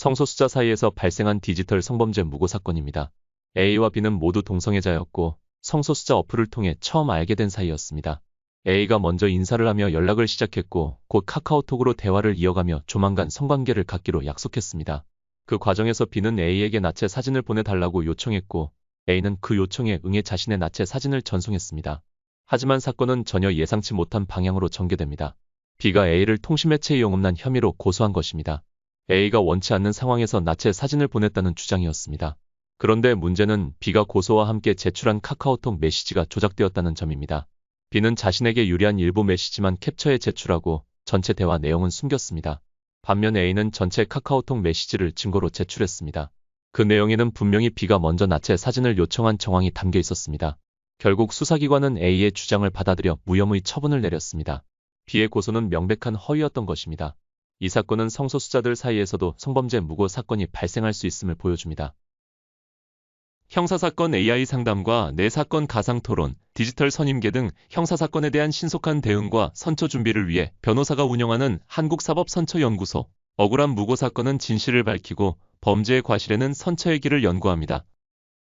성소수자 사이에서 발생한 디지털 성범죄 무고 사건입니다. A와 B는 모두 동성애자였고 성소수자 어플을 통해 처음 알게 된 사이였습니다. A가 먼저 인사를 하며 연락을 시작했고 곧 카카오톡으로 대화를 이어가며 조만간 성관계를 갖기로 약속했습니다. 그 과정에서 B는 A에게 나체 사진을 보내달라고 요청했고 A는 그 요청에 응해 자신의 나체 사진을 전송했습니다. 하지만 사건은 전혀 예상치 못한 방향으로 전개됩니다. B가 A를 통신매체 이용음란 혐의로 고소한 것입니다. A가 원치 않는 상황에서 나체 사진을 보냈다는 주장이었습니다. 그런데 문제는 B가 고소와 함께 제출한 카카오톡 메시지가 조작되었다는 점입니다. B는 자신에게 유리한 일부 메시지만 캡처해 제출하고 전체 대화 내용은 숨겼습니다. 반면 A는 전체 카카오톡 메시지를 증거로 제출했습니다. 그 내용에는 분명히 B가 먼저 나체 사진을 요청한 정황이 담겨 있었습니다. 결국 수사기관은 A의 주장을 받아들여 무혐의 처분을 내렸습니다. B의 고소는 명백한 허위였던 것입니다. 이 사건은 성소수자들 사이에서도 성범죄 무고 사건이 발생할 수 있음을 보여줍니다. 형사사건 AI 상담과 내사건 가상토론, 디지털 선임계 등 형사사건에 대한 신속한 대응과 선처 준비를 위해 변호사가 운영하는 한국사법선처연구소. 억울한 무고 사건은 진실을 밝히고 범죄의 과실에는 선처의 길을 연구합니다.